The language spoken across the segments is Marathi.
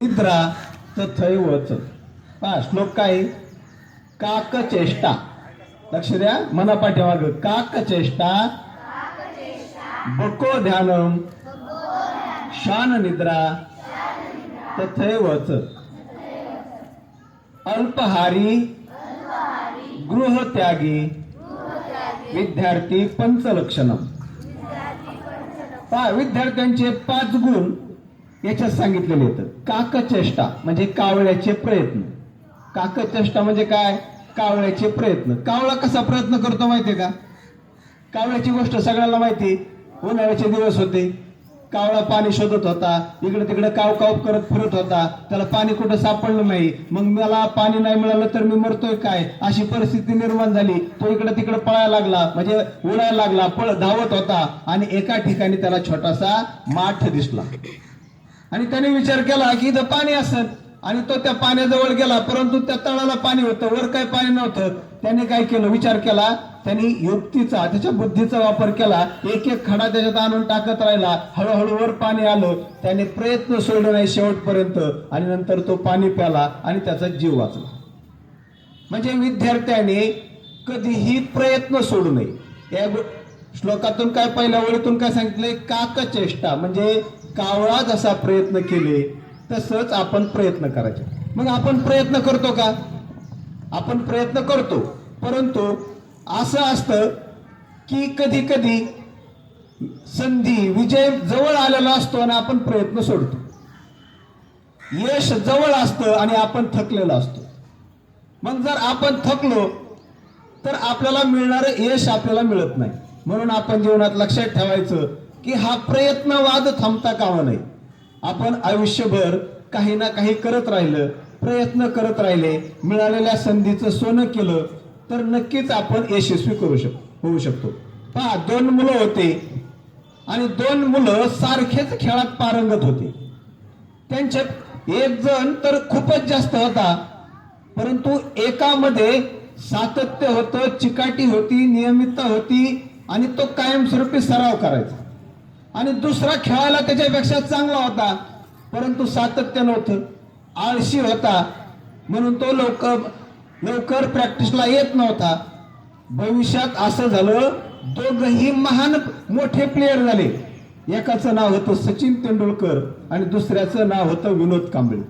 निद्रा तथैवच पहा श्लोक काय? काक चेष्टा लक्ष द्या मना पाठीमाग काक चेष्टा बको ध्यानम शान निद्रा तथैवच अल्पहारी गृहत्यागी विद्यार्थी पंचलक्षणम. पहा विद्यार्थ्यांचे पाच गुण. याच्यात सांगितलेले आहेत काकचेष्टा म्हणजे कावळ्याचे प्रयत्न. काकचेष्टा म्हणजे काय? कावळ्याचे प्रयत्न. कावळा कसा प्रयत्न करतो माहितीये का? कावळ्याची गोष्ट सगळ्यांना माहिती उन्हाळ्याचे दिवस होते. कावळा पाणी शोधत होता. इकडे तिकडे काव काव करत फिरत होता. त्याला पाणी कुठं सापडलं नाही. मग मला पाणी नाही मिळालं तर मी मरतोय काय? अशी परिस्थिती निर्माण झाली. तो इकडे तिकडे पळायला लागला. म्हणजे उडायला लागला. पळ धावत होता. आणि एका ठिकाणी त्याला छोटासा माठ दिसला. आणि त्याने विचार केला की इथं पाणी असेल आणि तो त्या पाण्याजवळ गेला परंतु त्या तळाला पाणी होतं वर काही पाणी नव्हतं. त्याने काय केलं? विचार केला त्यांनी युक्तीचा त्याच्या बुद्धीचा वापर केला एक एक खडा त्याच्यात आणून टाकत राहिला. हळूहळू वर पाणी आलं त्याने प्रयत्न सोडले नाही शेवटपर्यंत. आणि नंतर तो पाणी प्याला आणि त्याचा जीव वाचला. म्हणजे विद्यार्थ्याने कधीही प्रयत्न सोडू नये. या श्लोकातून काय पहिल्या ओळीतून काय सांगितलंय? काकचेष्टा. म्हणजे कावळा जसा प्रयत्न केले तसंच आपण प्रयत्न करायचे. मग आपण प्रयत्न करतो का? आपण प्रयत्न करतो. परंतु असं असतं की कधी कधी संधी विजय जवळ आलेला असतो आणि आपण प्रयत्न सोडतो. यश जवळ असतं आणि आपण थकलेलो असतो. मग जर आपण थकलो तर आपल्याला मिळणारं यश आपल्याला मिळत नाही. म्हणून आपण जीवनात लक्षात ठेवायचं की हा प्रयत्नवाद थांबता कामा नये. आपण आयुष्यभर काही ना काही करत राहिलं प्रयत्न करत राहिले मिळालेल्या संधीचं सोनं केलं तर नक्कीच आपण यशस्वी करू शक होऊ शकतो. पहा दोन मुलं होते आणि दोन मुलं सारखेच खेळात पारंगत होते. त्यांच्यात एक जण तर खूपच जास्त होता परंतु एकामध्ये सातत्य होतं चिकाटी होती नियमितता होती आणि तो कायमस्वरूपी सराव करायचा. आणि दुसरा खेळायला त्याच्यापेक्षा चांगला होता. परंतु सातत्य नव्हतं आळशी होता. म्हणून तो लवकर लवकर प्रॅक्टिसला येत नव्हता. भविष्यात असं झालं दोघही महान मोठे प्लेयर झाले. एकाचं नाव होतं सचिन तेंडुलकर आणि दुसऱ्याचं नाव होतं विनोद कांबळे.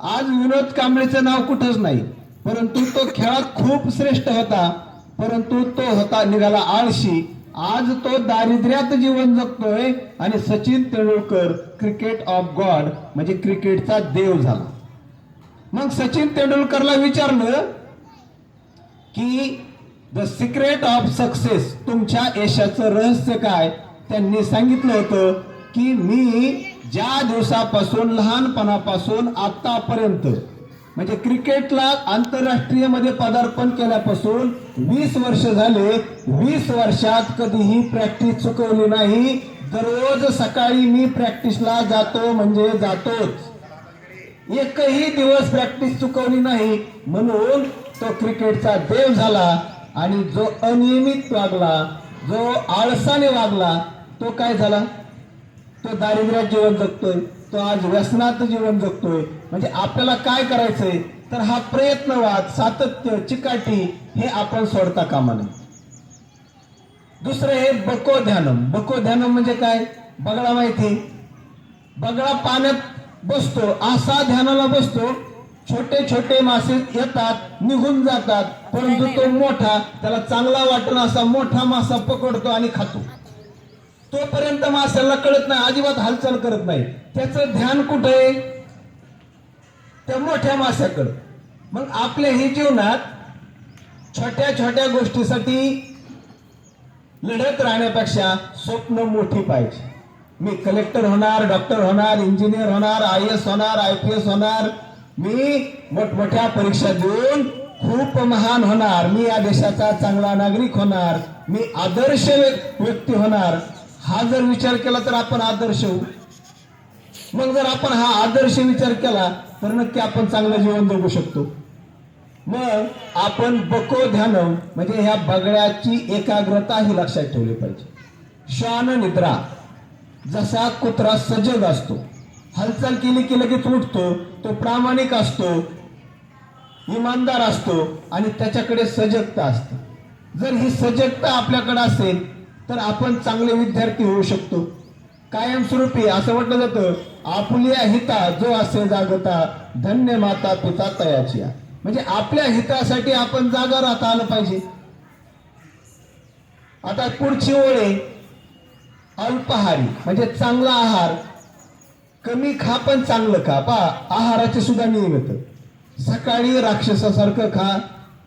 आज विनोद कांबळेचं नाव कुठंच नाही. परंतु तो खेळात खूप श्रेष्ठ होता. परंतु तो होता निघाला आळशी. आज तो दारिद्र्यात जीवन जगतोय आणि Sachin Tendulkar cricket of god म्हणजे क्रिकेटचा देव झाला. मग सचिन तेंडुलकरला विचारलं की द सिक्रेट ऑफ सक्सेस तुमच्या यशाचं रहस्य काय? त्यांनी सांगितलं होतं की मी ज्या दिवसापासून लहानपणापासून आतापर्यंत म्हणजे क्रिकेटला आंतरराष्ट्रीयमध्ये पदार्पण केल्यापासून वीस वर्ष झाले. वीस वर्षात कधीही प्रॅक्टिस चुकवली नाही. दररोज सकाळी मी प्रॅक्टिसला जातो म्हणजे जातोच. एकही दिवस प्रॅक्टिस चुकवली नाही. म्हणून तो क्रिकेटचा देव झाला आणि जो अनियमित वागला जो आळसाने वागला तो काय झाला? तो दारिद्र्यात जीवन जगतोय. तो आज व्यसनात जीवन जगतोय. म्हणजे आपल्याला काय करायचंय? तर हा प्रयत्नवाद सातत्य चिकाटी हे आपण सोडता कामा नये. दुसरं हे बको ध्यानम. बको ध्यानम म्हणजे काय? बगळा माहिती. बगळा पाण्यात बसतो असा ध्यानाला बसतो. छोटे छोटे मासे येतात निघून जातात परंतु तो मोठा त्याला चांगला वाटून असा मोठा मासा पकडतो आणि खातो. तोपर्यंत माशाला कळत नाही अजिबात हालचाल करत नाही. त्याचं ध्यान कुठे आहे? त्या मोठ्या माशाकडं मग आपल्या हे जीवनात छोट्या छोट्या गोष्टीसाठी लढत राहण्यापेक्षा स्वप्न मोठी पाहिजे. मी कलेक्टर होणार डॉक्टर होणार इंजिनियर होणार आय एस होणार आय पी एस होणार. मी मोठमोठ्या परीक्षा देऊन खूप महान होणार. मी या देशाचा चांगला नागरिक होणार. मी आदर्श व्यक्ती होणार. हा जर विचार केला तर आपण आदर्श होऊ. मग जर आपण हा आदर्श विचार केला तर नक्की आपण चांगलं जीवन जगू शकतो. मग आपण बको ध्यान म्हणजे ह्या बगड्याची एकाग्रता ही लक्षात ठेवली पाहिजे. श्वान निद्रा जसा कुत्रा सजग असतो. हालचाल केली की लगेच उठतो तो प्रामाणिक असतो इमानदार असतो आणि त्याच्याकडे सजगता असते. जर ही सजगता आपल्याकडे असेल तर आपण चांगले विद्यार्थी होऊ शकतो. कायमस्वरूपी असं म्हटलं जातं आपुल्या हिता जो असे जागता धन्य माता पिता तयाची म्हणजे आपल्या हितासाठी आपण जागा राहता आलं पाहिजे. आता पुढची ओळे अल्पहारी अल्पाहारी म्हणजे चांगला आहार. कमी खा पण चांगलं खा. पा आहाराचे सुद्धा नियम येतं. सकाळी राक्षसासारखं खा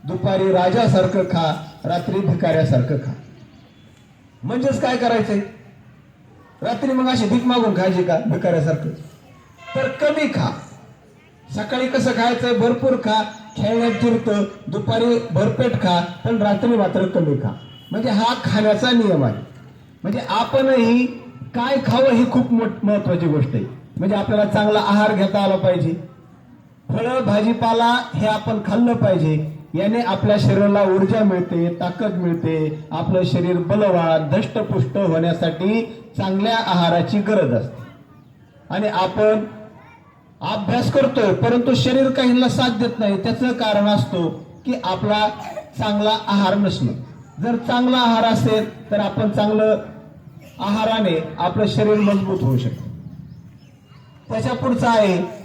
दुपारी राजासारखं खा रात्री भिकाऱ्यासारखं खा. म्हणजेच काय करायचंय? रात्री मग अशी भीक मागून खायची का भिकाऱ्यासारखं? तर कमी खा. सकाळी कसं खायचं? भरपूर खा. खेळण्यात जिरतं. दुपारी भरपेट खा. पण रात्री मात्र कमी खा. म्हणजे हा खाण्याचा नियम आहे. म्हणजे आपणही काय खावं ही खूप मोठ महत्वाची गोष्ट आहे. म्हणजे आपल्याला चांगला आहार घेता आला पाहिजे. फळं भाजीपाला हे आपण खाल्लं पाहिजे. याने आपल्या शरीराला ऊर्जा मिळते ताकद मिळते. आपलं शरीर बलवान धष्टपुष्ट होण्यासाठी चांगल्या आहाराची गरज असते. आणि आपण अभ्यास करतोय परंतु शरीर काहींना साथ देत नाही. त्याचं कारण असतो की आपला चांगला आहार नसणं. जर चांगला आहार असेल तर आपण चांगलं आहाराने आपलं शरीर मजबूत होऊ शकतं. त्याच्या पुढचं आहे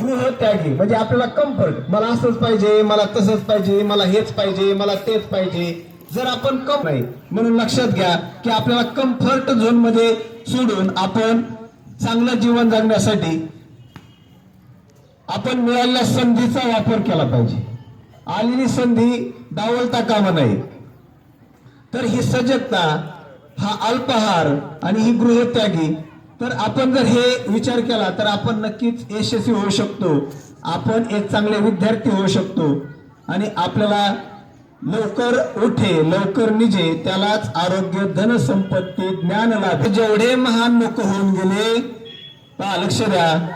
गृहत्यागी म्हणजे आपल्याला कम्फर्ट मला असंच पाहिजे मला तसंच पाहिजे मला हेच पाहिजे मला तेच पाहिजे. जर आपण कम नाही म्हणून लक्षात घ्या की आपल्याला कम्फर्ट झोनमध्ये सोडून आपण चांगलं जीवन जगण्यासाठी आपण मिळालेल्या संधीचा वापर केला पाहिजे. आलेली संधी डावलता कामा नाही तर ही सजगता हा अल्पहार आणि ही गृहत्यागी तर आपण जर हे विचार केला तर आपण नक्कीच यशस्वी होऊ शकतो. आपण एक चांगले विद्यार्थी होऊ शकतो. आणि आपल्याला लवकर उठे लवकर निजे त्यालाच आरोग्य धनसंपत्ती ज्ञान लाभ. जेवढे महान लोक होऊन गेले पहा लक्ष द्या.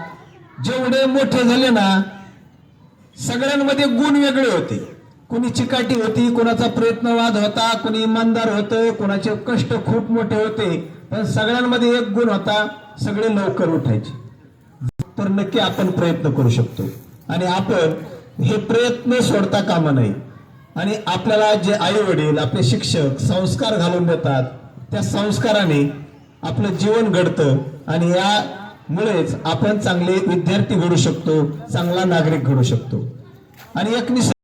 जेवढे मोठे झाले ना सगळ्यांमध्ये गुण वेगळे होते. कोणी चिकाटी होती कोणाचा प्रयत्नवाद होता कोणी इमानदार होतं कोणाचे कष्ट खूप मोठे होते. पण सगळ्यांमध्ये एक गुण होता सगळे लवकर उठायचे. तर नक्की आपण प्रयत्न करू शकतो. आणि आपण हे प्रयत्न सोडता कामा नये. आणि आपल्याला जे आई वडील आपले शिक्षक संस्कार घालून देतात त्या संस्काराने आपलं जीवन घडतं. आणि यामुळेच आपण चांगले विद्यार्थी घडू शकतो चांगला नागरिक घडू शकतो. आणि एक निस